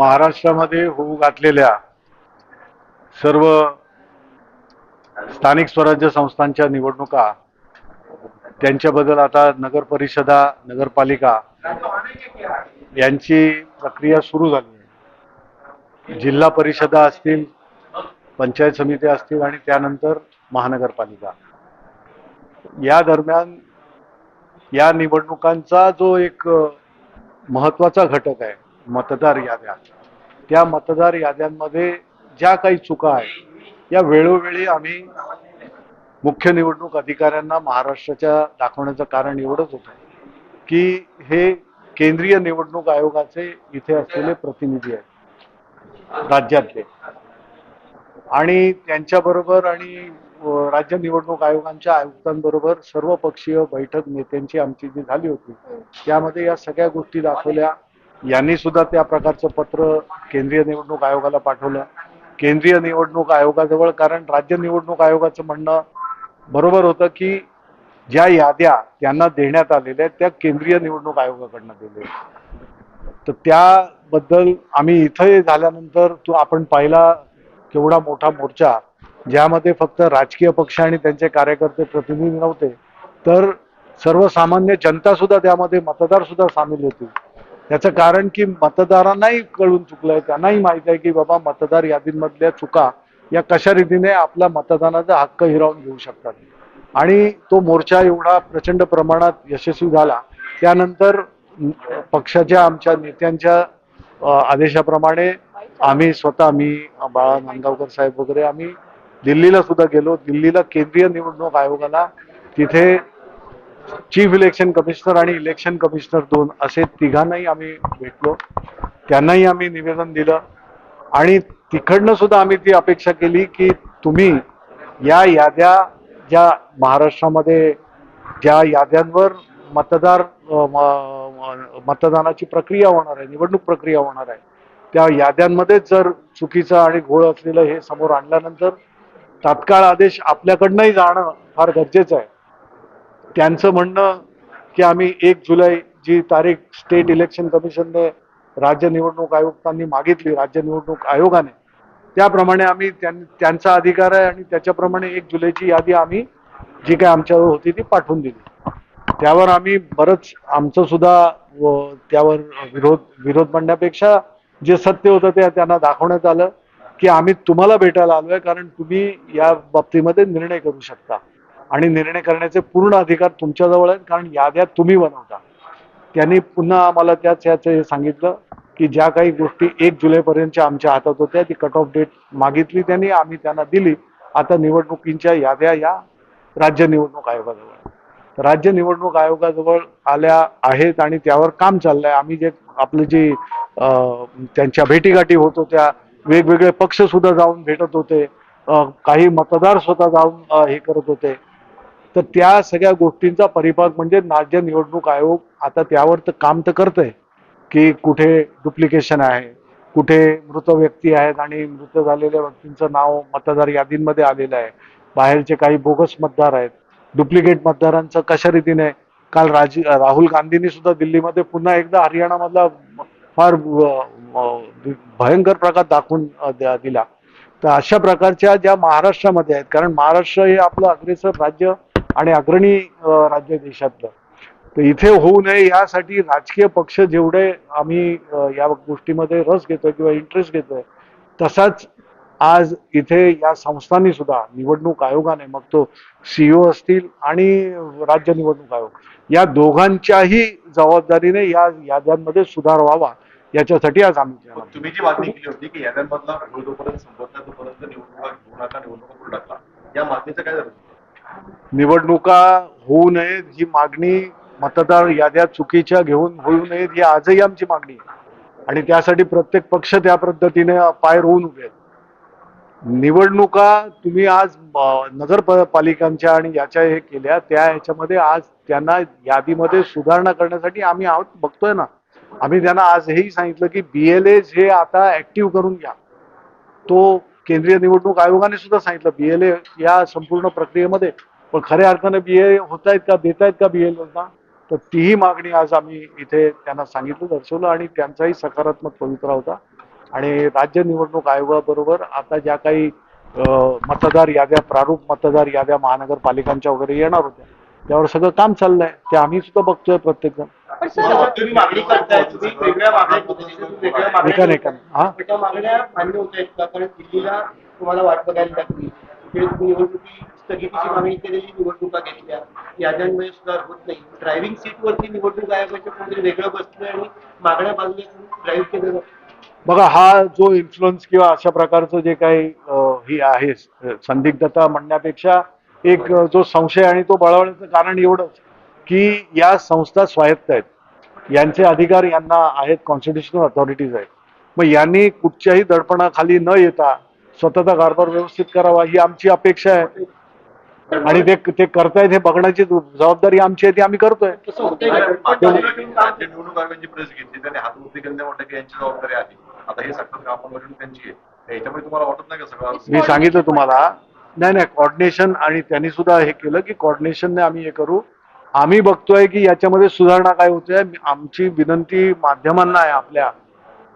महाराष्ट्रामध्ये होऊ घातलेल्या सर्व स्थानिक स्वराज्य संस्थांच्या निवडणुका त्यांच्याबद्दल आता नगर परिषदा नगरपालिका यांची प्रक्रिया सुरू झाली जिल्हा परिषदा असतील पंचायत समिती असतील आणि त्यानंतर महानगरपालिका. या दरम्यान या निवडणुकांचा जो एक महत्त्वाचा घटक आहे मतदार याद्या. त्या मतदार याद्यांमध्ये ज्या काही चुका आहेत या वेळोवेळी आम्ही मुख्य निवडणूक अधिकाऱ्यांना महाराष्ट्राच्या दाखवण्याचं कारण एवढंच होतं की हे केंद्रीय निवडणूक आयोगाचे इथे असलेले प्रतिनिधी आहेत राज्यातले. आणि त्यांच्याबरोबर आणि राज्य निवडणूक आयोगांच्या आयुक्तांबरोबर सर्वपक्षीय बैठक नेत्यांची आमची जी झाली होती त्यामध्ये या सगळ्या गोष्टी दाखवल्या. यांनी सुद्धा त्या प्रकारचं पत्र केंद्रीय निवडणूक आयोगाला पाठवलं. केंद्रीय निवडणूक आयोगाजवळ कारण राज्य निवडणूक आयोगाचं म्हणणं बरोबर होतं की ज्या याद्या त्यांना देण्यात आलेल्या आहेत त्या केंद्रीय निवडणूक आयोगाकडनं दिल्या तर त्याबद्दल आम्ही इथं झाल्यानंतर तो आपण पाहिला केवढा मोठा मोर्चा ज्यामध्ये फक्त राजकीय पक्ष आणि त्यांचे कार्यकर्ते प्रतिनिधी नव्हते तर सर्वसामान्य जनता सुद्धा त्यामध्ये मतदार सुद्धा सामील होती. याचं कारण की मतदारांनाही कळून चुकलंय त्यांनाही माहीत आहे की बाबा मतदार यादींमधल्या चुका या कशा रीतीने आपला मतदानाचा हक्क हिरावून घेऊ शकतात. आणि तो मोर्चा एवढा प्रचंड प्रमाणात यशस्वी झाला त्यानंतर पक्षाच्या आमच्या नेत्यांच्या आदेशाप्रमाणे आम्ही स्वतः मी बाळा नांदगावकर साहेब वगैरे आम्ही दिल्लीला सुद्धा गेलो. दिल्लीला केंद्रीय निवडणूक आयोगाला तिथे चीफ इलेक्शन कमिशनर आणि इलेक्शन कमिशनर दोन असे तिघांनाही आम्ही भेटलो. त्यांनाही आम्ही निवेदन दिलं. आणि तिकडनं सुद्धा आम्ही ती अपेक्षा केली की तुम्ही या याद्या ज्या महाराष्ट्रामध्ये ज्या याद्यांवर मतदार मतदानाची प्रक्रिया होणार आहे निवडणूक प्रक्रिया होणार आहे त्या याद्यांमध्येच जर चुकीचं आणि घोळ असलेलं हे समोर आणल्यानंतर तात्काळ आदेश आपल्याकडनंही जाणं फार गरजेचं आहे. त्यांचं म्हणणं की आम्ही एक जुलै जी तारीख स्टेट इलेक्शन कमिशनने राज्य निवडणूक आयुक्तांनी मागितली राज्य निवडणूक आयोगाने त्याप्रमाणे आम्ही त्यां- त्यांचा अधिकार आहे आणि त्याच्याप्रमाणे एक जुलैची यादी आम्ही जी काय आमच्यावर होती ती पाठवून दिली. त्यावर आम्ही बरंच आमचं सुद्धा त्यावर विरोध विरोध म्हणण्यापेक्षा जे सत्य होतं ते त्यांना दाखवण्यात आलं की आम्ही तुम्हाला भेटायला आलोय कारण तुम्ही या बाबतीमध्ये निर्णय करू शकता. आणि निर्णय करण्याचे पूर्ण अधिकार तुमच्याजवळ आहेत कारण याद्या तुम्ही बनवता. त्यांनी पुन्हा आम्हाला त्याच याचं हे सांगितलं की ज्या काही गोष्टी एक जुलैपर्यंतच्या आमच्या हातात होत्या ती कट ऑफ डेट मागितली त्यांनी आम्ही त्यांना दिली. आता निवडणुकींच्या याद्या या राज्य निवडणूक आयोगाजवळ राज्य निवडणूक आयोगाजवळ आल्या आहेत आणि त्यावर काम चाललंय. आम्ही जे आपलं जी त्यांच्या भेटीगाठी होत होत्या वेगवेगळे पक्ष सुद्धा जाऊन भेटत होते काही मतदार स्वतः जाऊन हे करत होते. तर त्या सगळ्या गोष्टींचा परिपाक म्हणजे राज्य निवडणूक आयोग आता त्यावर तर काम तर करतंय की कुठे डुप्लिकेशन आहे कुठे मृत व्यक्ती आहेत आणि मृत झालेल्या व्यक्तींचं नाव मतदार यादींमध्ये आलेलं आहे. बाहेरचे काही बोगस मतदार आहेत. डुप्लिकेट मतदारांचं कशा रीतीने काल राज राहुल गांधींनी सुद्धा दिल्लीमध्ये पुन्हा एकदा हरियाणामधला फार भयंकर प्रकार दाखवून दिला. तर अशा प्रकारच्या ज्या महाराष्ट्रामध्ये आहेत कारण महाराष्ट्र हे आपलं अग्रेसर राज्य आणि अग्रणी राज्य देशातलं. तर इथे होऊ नये यासाठी राजकीय पक्ष जेवढे आम्ही या गोष्टीमध्ये रस घेतोय किंवा इंटरेस्ट घेतोय तसाच आज इथे या संस्थांनी सुद्धा निवडणूक आयोगाने मग तो सीईओ असतील आणि राज्य निवडणूक आयोग या दोघांच्याही जबाबदारीने या याद्यांमध्ये सुधार व्हावा याच्यासाठी आज आम्ही. तुम्ही जी मागणी केली होती की याद्यांमधला जोपर्यंत संपत नाही तोपर्यंत निवडणुका निवडणुका या मागणीचं काय झालं? निवडणुका होऊ नयेत ही मागणी मतदार याद्या चुकीच्या घेऊन होऊ नयेत ही आजही आमची मागणी आहे. आणि त्यासाठी प्रत्येक पक्ष त्या पद्धतीने पाय रोवून उभे आहेत. निवडणुका तुम्ही आज नगरपालिकांच्या आणि याच्या हे केल्या त्या ह्याच्यामध्ये आज त्यांना यादीमध्ये सुधारणा करण्यासाठी आम्ही आहोत बघतोय ना. आम्ही त्यांना आज हेही सांगितलं की बी एल एज हे आता ऍक्टिव्ह करून घ्या. तो केंद्रीय निवडणूक आयोगाने सुद्धा सांगितलं बी एल ए या संपूर्ण प्रक्रियेमध्ये पण खऱ्या अर्थाने बीए होत आहेत का देत आहेत का बीएलएना तर तीही मागणी आज आम्ही इथे त्यांना सांगितलं दर्शवलं आणि त्यांचाही सकारात्मक पवित्रा होता. आणि राज्य निवडणूक आयोगाबरोबर आता ज्या काही मतदार याद्या प्रारूप मतदार याद्या महानगरपालिकांच्या वगैरे येणार होत्या त्यावर सगळं काम चाललंय. ते आम्ही सुद्धा बघतोय प्रत्येक जण हा. स्थगितीची मागणी केलेली निवडणुका घेतल्या. याद्यांमध्ये सुधार होत नाही. ड्रायव्हिंग सीटवरती निवडणूक आयोगाच्या कोणतरी वेगळं बसलं आणि मागण्या बाजूला ड्राईव्ह केलं बघा हा जो इन्फ्लुअन्स किंवा अशा प्रकारचं जे काही ही आहे संदिग्धता म्हणण्यापेक्षा एक जो संशय आणि तो बळवण्याचं कारण एवढंच की या संस्था स्वायत्त आहेत. यांचे अधिकार यांना आहेत कॉन्स्टिट्युशनल अथॉरिटीज आहेत. मग यांनी कुठच्याही दडपणाखाली न येता स्वतःचा कारभार व्यवस्थित करावा ही आमची अपेक्षा आहे. आणि ते ते करतायत हे बघण्याची जबाबदारी आमची आहे ती आम्ही करतोय. निवडणूक आयोगाची प्रेस घेतली त्यांनी हात वरती केले म्हटलं की यांची जबाबदारी आहे. आता हे त्यांची आहे. याच्यामुळे तुम्हाला वाटत नाही का सगळं मी सांगितलं तुम्हाला नाही नाही कॉर्डिनेशन आणि त्यांनी सुद्धा हे केलं की coordination ने आम्ही हे करू. आम्ही बघतोय की याच्यामध्ये सुधारणा काय होते आमची विनंती माध्यमांना आहे आपल्या.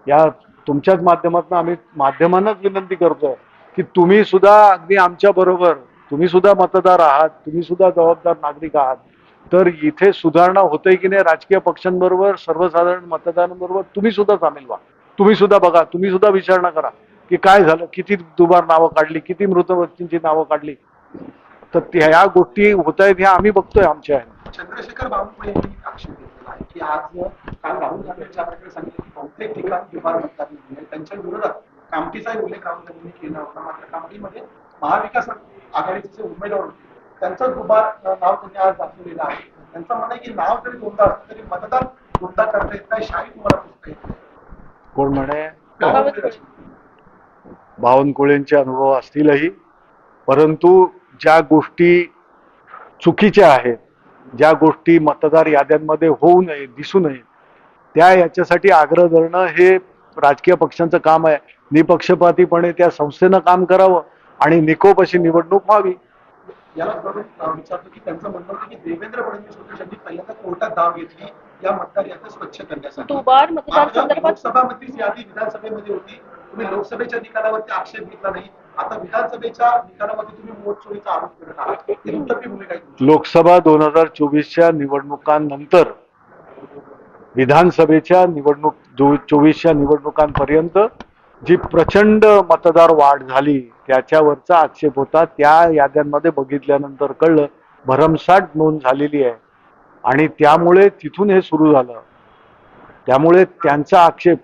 या तुमच्याच माध्यमातून आम्ही माध्यमांनाच विनंती करतोय की तुम्ही सुद्धा अगदी आमच्या बरोबर तुम्ही सुद्धा मतदार आहात तुम्ही सुद्धा जबाबदार नागरिक आहात. तर इथे सुधारणा होते की नाही राजकीय पक्षांबरोबर सर्वसाधारण मतदारांबरोबर तुम्ही सुद्धा सामील व्हा. तुम्ही सुद्धा बघा तुम्ही सुद्धा विचारणा करा की काय झालं किती दुबार नावं काढली किती मृत व्यक्तींची नावं काढली. तर ह्या गोष्टी होत आहेत ह्या आम्ही बघतोय आमच्या चंद्रशेखर बाबू यांनी आक्षेप घेतलेला आहे की आज काल राहुल गांधी यांच्या प्रकारे सांगितलं की बहुतेक ठिकाणी दुबार मतदार त्यांच्या विरोधात कामटीचाही उल्लेख राहुल गांधींनी केला होता. मात्र कामटीमध्ये महाविकास आघाडीचे उमेदवार होते. त्यांचं दुबार नाव त्यांनी आज दाखवलेलं आहे. त्यांचं म्हणणं आहे की नाव जरी दोनदा असलं तरी मतदान दोनदा करता येत नाही शाही तुम्हाला पुसता येत. कोण म्हणे? बावनकुळे. बावनकुळेंचे अनुभव असतीलही परंतु ज्या गोष्टी चुकीच्या आहेत ज्या गोष्टी मतदार याद्यांमध्ये होऊ नये दिसू नये त्या याच्यासाठी आग्रह धरणं हे राजकीय पक्षांचं काम आहे. निपक्षपातीपणे त्या संस्थेनं काम करावं. आणि निकोप अशी निवडणूक व्हावी. याला करून अं, विचारतो की त्यांचं म्हणणं होतं की देवेंद्र फडणवीस होते त्यांनी पहिल्यांदा कोर्टात धाव घेतली. या मतदार याद्या स्वच्छ करण्यासाठी. दुबार मतदार मात्र संदर्भात लोकसभामधलीच यादी विधानसभेमध्ये होती तुम्ही लोकसभेच्या निकालावरती आक्षेप घेतला नाही. आता विधानसभेच्या निकालामध्ये तुम्ही मोतचोरीचा आरोप करत आहात. दुर्लभी भूमिका आहे तुमची. लोकसभा दोन हजार चोवीसच्या निवडणुकांनंतर विधानसभेच्या निवडणूक चोवीसच्या निवडणुकांपर्यंत जी प्रचंड मतदार वाढ झाली त्याच्यावरचा आक्षेप होता त्या याद्यांमध्ये बघितल्यानंतर कळलं भरमसाठ नोंद झालेली आहे. आणि त्यामुळे तिथून हे सुरू झालं. त्यामुळे त्यांचा आक्षेप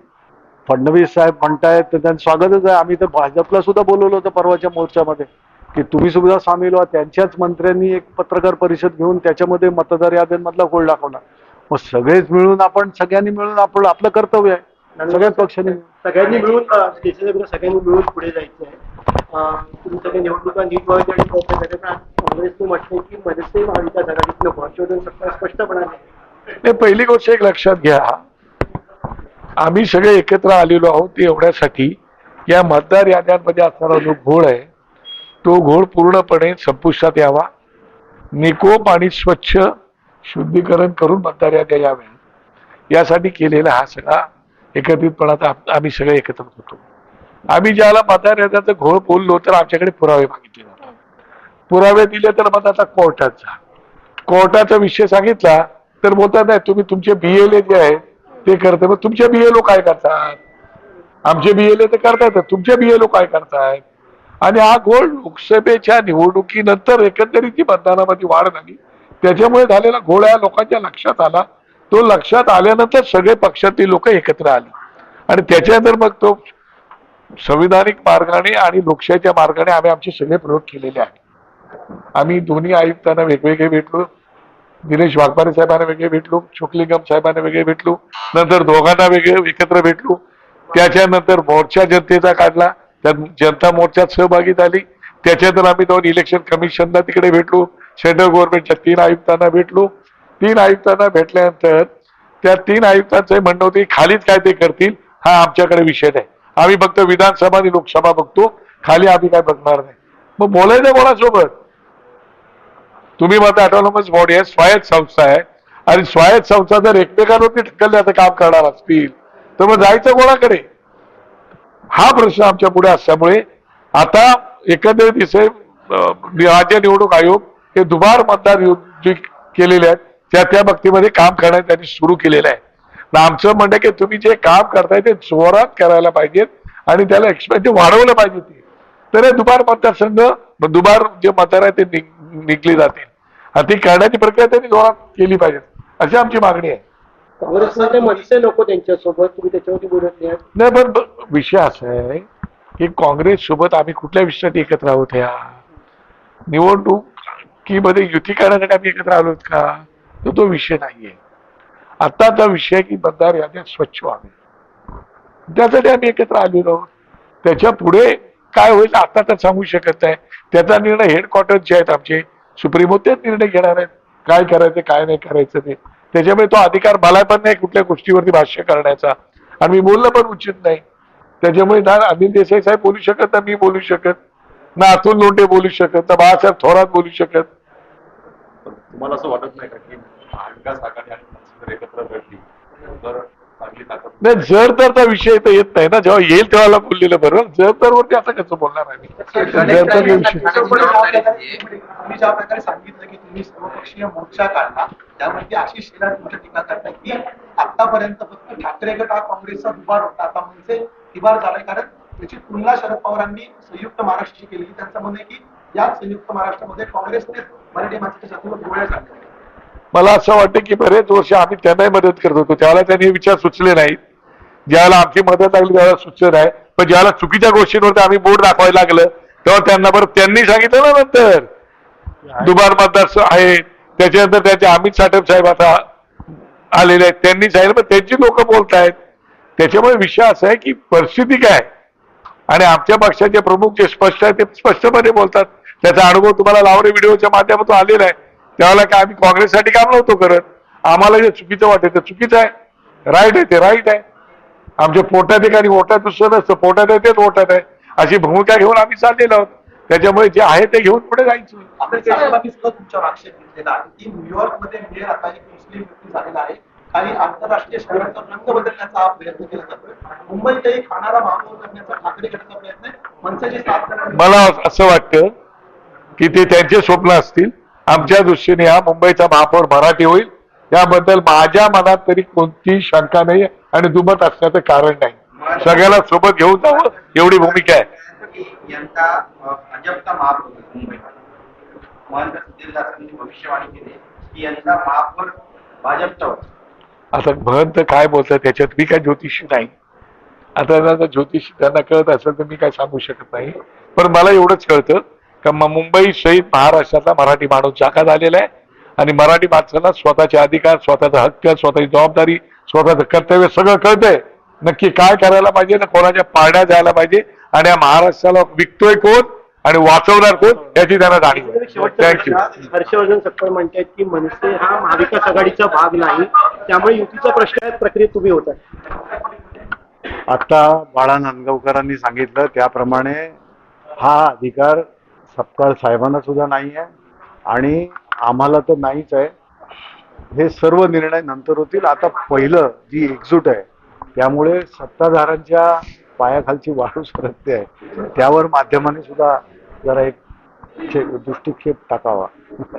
फडणवीस साहेब म्हणतायत तर त्यांचं स्वागतच आहे. आम्ही तर भाजपला सुद्धा बोलवलं होतं परवाच्या मोर्चामध्ये की तुम्ही सुद्धा सामील व्हा. त्यांच्याच मंत्र्यांनी एक पत्रकार परिषद घेऊन त्याच्यामध्ये मतदार याद्यांमधला गोळ दाखवला मग सगळेच मिळून आपण सगळ्यांनी मिळून आपण आपलं कर्तव्य आहे. सगळ्याच पक्षांनी सगळ्यांनी मिळून विरुद्ध सगळ्यांनी मिळून पुढे जायचं आहे. सगळ्या निवडणुका नीट आणि प्रयत्न करायचे. काँग्रेसने की मनसे महाविकास सत्ता नाही पहिली गोष्ट एक लक्षात घ्या. आम्ही सगळे एकत्र आलेलो आहोत ते एवढ्यासाठी. या मतदार याद्यांमध्ये असणारा जो घोळ आहे तो घोळ पूर्णपणे संपुष्टात यावा. निकोप आणि स्वच्छ शुद्धीकरण करून मतदार याद्या याव्या यासाठी केलेला हा सगळा एकत्रितपणाचा आम- आम्ही सगळे एकत्र होतो. आम्ही ज्याला मतदार याद्याचा घोळ बोललो तर आमच्याकडे पुरावे मागितले जातात. पुरावे दिले तर मग आता कोर्टात जा. कोर्टाचा विषय सांगितला तर बोलतात नाही तुम्ही तुमचे बीएलए जे आहेत ते करते. मग तुमचे बीएलओ काय करतात? आमचे बीएलए तर करतात तुमचे बीएलओ काय करतायत? आणि हा घोळ लोकसभेच्या निवडणुकीनंतर एकंदरीत जी मतदानामध्ये वाढ झाली त्याच्यामुळे झालेला घोळ या लोकांच्या लक्षात आला. तो लक्षात आल्यानंतर सगळे पक्षातील लोक एकत्र आली. आणि त्याच्यानंतर मग तो संविधानिक मार्गाने आणि लोकशाहीच्या मार्गाने आम्ही आमचे सगळे प्रयोग केलेले आहेत. आम्ही दोन्ही आयुक्तांना वेगवेगळे भेटलो. दिनेश वाघमारे साहेबांना वेगळे भेटलो. शुक्लिंगम साहेबांना वेगळे भेटलो. नंतर दोघांना वेगळे एकत्र भेटलो. त्याच्यानंतर मोर्चा जनतेचा काढला. त्यात जनता मोर्चात सहभागी झाली. त्याच्यानंतर आम्ही दोन इलेक्शन कमिशनला तिकडे भेटलो. सेंट्रल गव्हर्नमेंटच्या तीन आयुक्तांना भेटलो. तीन आयुक्तांना भेटल्यानंतर त्या तीन आयुक्तांचं म्हणणं होतं खालीच काय ते करतील हा आमच्याकडे विषय नाही. आम्ही फक्त विधानसभा आणि लोकसभा बघतो खाली आम्ही काय बघणार नाही. मग बोलायचं कोणासोबत? तुम्ही माझा ऑटोनॉमस बॉडी आहे स्वायत्त संस्था आहे. आणि स्वायत्त संस्था जर एकमेकांवरती ढकलण्याचं काम करणार असतील. तर मग जायचं कोणाकडे? हा प्रश्न आमच्या पुढे असल्यामुळे आता एकंदरीत दिसे राज्य निवडणूक आयोग हे दुबार मतदार केलेले आहेत त्या त्या बाबतीमध्ये काम करण्यात त्यांनी सुरू केलेलं आहे. आमचं म्हणणं की तुम्ही जे काम करताय ते जोरात करायला पाहिजेत आणि त्याला एक्सपेक्ट वाढवलं पाहिजे ते. तर हे दुबार मतदारसंघ दुबार जे मतदार आहे ते निघ- निघले जातील. आणि ती करण्याची प्रक्रिया त्यांनी जोरात केली पाहिजे. अशी आमची मागणी आहे. नको त्यांच्यासोबत तुम्ही त्याच्यावरती बोलत नाही. नाही पण विषय असा आहे की काँग्रेस सोबत आम्ही कुठल्या विषयात एकत्र आहोत या? निवडणुकीमध्ये युती करण्यासाठी आम्ही एकत्र आलोत का? तर तो विषय नाहीये. आत्ताचा विषय आहे की मतदार याद्या स्वच्छ व्हावे. त्यासाठी आम्ही एकत्र आलेलो आहोत. त्याच्या पुढे काय होईल आता तर सांगू शकत नाही. त्याचा निर्णय हेडक्वार्टर जे आहेत आमचे सुप्रीमो तेच निर्णय घेणार आहेत. काय करायचं काय नाही करायचं ते. त्याच्यामुळे तो अधिकार मला पण नाही कुठल्या गोष्टीवरती भाष्य करण्याचा. आणि मी बोलणं पण उचित नाही. त्याच्यामुळे ना अनिल देसाई साहेब बोलू शकत ना मी बोलू शकत ना अतुल लोंडे बोलू शकत ना बाळासाहेब थोरात बोलू शकत. पण तुम्हाला असं वाटत नाही का की महाविकास आघाडी आणि मनसे जर एकत्र लढली? तर चांगली ताकद नाही जर तरचा विषय तर येत नाही ना जेव्हा येईल तेव्हा बोललेलं बरोबर जर तर वरती असं कसं बोलणार आहे? तर तुम्ही ज्या प्रकारे सांगितलं की तुम्ही सर्वपक्षीय मोर्चा काढला त्यामध्ये आशिष शेलार तुमच्या टीका करताय की आतापर्यंत फक्त ठाकरे गट हा काँग्रेसचा दुबार होता. आता म्हणजे दिबार झालाय. कारण त्याची तुलना शरद पवारांनी संयुक्त महाराष्ट्राशी केली. त्यांचं म्हणणं आहे की याच संयुक्त महाराष्ट्रामध्ये काँग्रेसने मराठी माणसाच्या जातीवर गोळ्या झाल्या मला असं वाटतं की बरेच वर्ष आम्ही त्यांनाही मदत करत होतो. त्यावेळेला त्यांनी हे विचार सुचले नाहीत ज्यावेळेला आमची मदत लागली त्यावेळेला सुचलं नाही. पण ज्यावेळेला चुकीच्या गोष्टींवरती आम्ही बोर्ड दाखवायला लागलं तेव्हा त्यांना बरं त्यांनी सांगितलं ना नंतर. दुबार मतदार आहे. त्याच्यानंतर त्याचे अमित साठप साहेब आता आलेले आहेत. त्यांनी सांगितलं पण त्यांची लोक बोलत आहेत त्याच्यामुळे विषय असा आहे की परिस्थिती काय आणि आमच्या पक्षाचे प्रमुख जे स्पष्ट आहे ते स्पष्टपणे बोलतात. त्याचा अनुभव तुम्हाला लावरे व्हिडिओच्या माध्यमातून आलेला आहे. त्यावेळेला काय आम्ही काँग्रेससाठी काम नव्हतो करत. आम्हाला जे चुकीचं वाटतं. ते चुकीचं आहे. राईट आहे ते राईट आहे. आमच्या पोटात आहे आणि ओटात दुसरं नसतं. पोटात आहे तेच ओटात आहे. अशी भूमिका घेऊन आम्ही चाललेलो आहोत. त्याच्यामुळे जे आहे ते घेऊन पुढे जायचं. एक आणि आंतरराष्ट्रीय शहराचा रंग बदलण्याचा प्रयत्न केला जातोय. मुंबईतही खाणारा महापौर करण्याचा ठाकरे गटाचा प्रयत्न मनसेची मला असं वाटतं की ते त्यांचे स्वप्न असतील. आमच्या दृष्टीने हा मुंबईचा महापौर मराठी होईल. याबद्दल माझ्या मनात तरी कोणतीही शंका नाही आणि दुमत असण्याचं कारण नाही. सगळ्याला सोबत घेऊन जावं एवढी भूमिका आहे. आता महंत काय बोलतात त्याच्यात मी काय ज्योतिषी नाही. आता ज्योतिषी त्यांना कळत असेल तर मी काय सांगू शकत नाही. पण मला एवढंच कळतं का मुंबई सहित महाराष्ट्रातला मराठी माणूस जागा झालेला आहे. आणि मराठी माणसाला स्वतःचे अधिकार स्वतःचा हक्क स्वतःची जबाबदारी स्वतःचं कर्तव्य सगळं कळतंय. नक्की काय करायला पाहिजे ना कोणाच्या पारड्या जायला पाहिजे. आणि या महाराष्ट्राला विकतोय कोण आणि वाचवणार कोण याची त्यांना जाणीव थँक्यू हर्षवर्धन सत्तर म्हणतात की मनसे हा महाविकास आघाडीचा भाग नाही. त्यामुळे युतीचा प्रश्न आहे प्रक्रियेत तुम्ही होता. आता बाळा नांदगावकरांनी सांगितलं त्याप्रमाणे हा अधिकार सपकाळ साहेबांना सुद्धा नाही आहे आणि आम्हाला तर नाहीच आहे. हे सर्व निर्णय नंतर होतील. आता पहिलं जी एकजूट आहे त्यामुळे सत्ताधाऱ्यांच्या पायाखालची वाळू सरकते आहे. त्यावर माध्यमांनी सुद्धा जरा एक दृष्टिक्षेप टाकावा.